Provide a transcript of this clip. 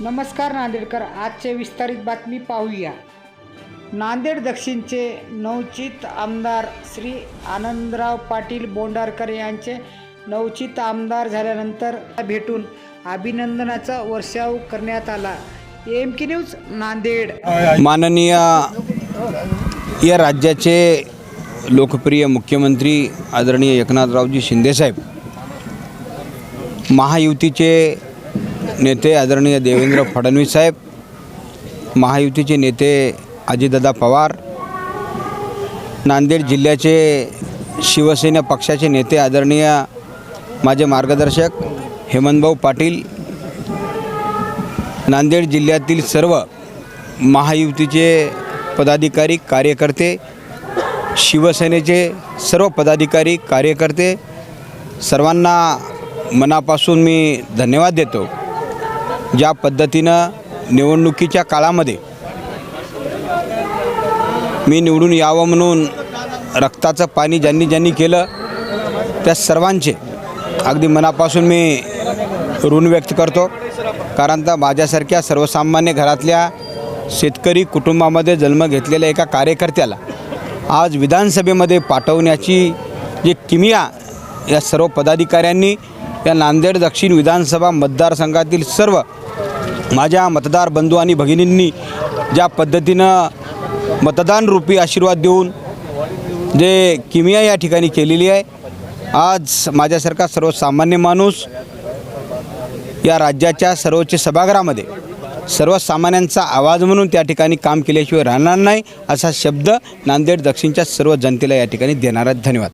नमस्कार नांदेडकर आजचे विस्तारित बातमी पाहूया. नांदेड दक्षिणचे नवचित आमदार श्री आनंदराव पाटील बोंडारकर यांचे नवचित आमदार झाल्यानंतर भेटून अभिनंदनाचा वर्षाव करण्यात आला. एम की न्यूज नांदेड. माननीय या राज्याचे लोकप्रिय मुख्यमंत्री आदरणीय एकनाथरावजी शिंदेसाहेब महायुतीचे नेते आदरणीय देवेंद्र फडणवीस साहेब महायुतीचे नेते अजितदादा पवार नांदेड जिल्ह्याचे शिवसेना पक्षाचे नेते आदरणीय माझे मार्गदर्शक हेमंतभाऊ पाटील नांदेड जिल्ह्यातील सर्व महायुतीचे पदाधिकारी कार्यकर्ते शिवसेनेचे सर्व पदाधिकारी कार्यकर्ते सर्वांना मनापासून मी धन्यवाद देतो. ज्या पद्धतीनं निवडणुकीच्या काळामध्ये मी निवडून यावं म्हणून रक्ताचं पाणी ज्यांनी ज्यांनी केलं त्या सर्वांचे अगदी मनापासून मी ऋण व्यक्त करतो. कारण तर माझ्यासारख्या सर्वसामान्य घरातल्या शेतकरी कुटुंबामध्ये जन्म घेतलेल्या एका कार्यकर्त्याला आज विधानसभेमध्ये पाठवण्याची जी किमिया या सर्व पदाधिकाऱ्यांनी या नांदेड दक्षिण विधानसभा मतदारसंघातील सर्व माझ्या मतदार बंधू आणि भगिनींनी ज्या पद्धतीनं मतदानरूपी आशीर्वाद देऊन जे किमिया या ठिकाणी केलेली आहे आज माझ्यासारखा सर्वसामान्य माणूस या राज्याच्या सर्वोच्च सभागृहामध्ये सर्वसामान्यांचा आवाज म्हणून त्या ठिकाणी काम केल्याशिवाय राहणार नाही असा शब्द नांदेड दक्षिणच्या सर्व जनतेला या ठिकाणी देणार आहेत धन्यवाद.